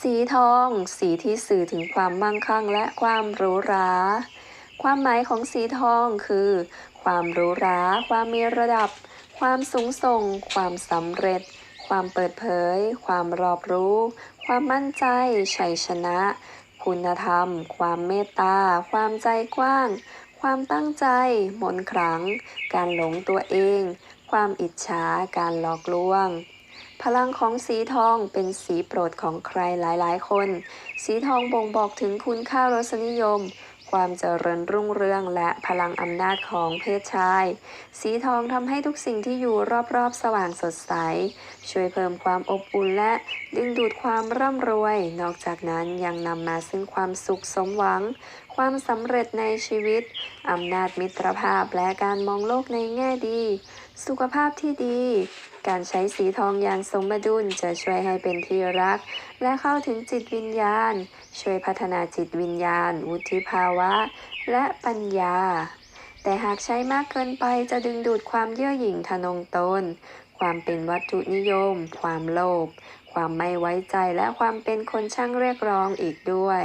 สีทอง สีที่สื่อถึงความมั่งคั่งและความหรูหรา ความหมายของสีทองคือ ความหรูหรา ความมีระดับ ความสูงส่ง ความสำเร็จ ความเปิดเผย ความรอบรู้ ความมั่นใจ ชัยชนะ คุณธรรม ความเมตตา ความใจกว้าง ความตั้งใจ มนต์ขลัง การหลงตัวเอง ความอิจฉา การหลอกลวง พลังของสีทองเป็นสีโปรดของใครหลายๆ คน สีทองบ่งบอกถึงคุณค่ารสนิยม ความเจริญรุ่งเรืองและพลังอำนาจของเพศชาย สีทองทำให้ทุกสิ่งที่อยู่รอบๆ สว่างสดใส ช่วยเพิ่มความอบอุ่นและดึงดูดความร่ำรวย นอกจากนั้นยังนำมาซึ่งความสุขสมหวัง ความสำเร็จในชีวิตอำนาจมิตรภาพและการมองโลกในแง่ดี สุขภาพที่ดี การใช้สีทองอย่างสมดุลจะช่วยให้เป็นที่รัก และเข้าถึงจิตวิญญาณ ช่วยพัฒนาจิตวิญญาณ วุฒิภาวะ และปัญญา แต่หากใช้มากเกินไปจะดึงดูดความเย่อหยิ่งทะนงตน ความเป็นวัตถุนิยม ความโลภ ความไม่ไว้ใจ และความเป็นคนช่างเรียกร้องอีกด้วย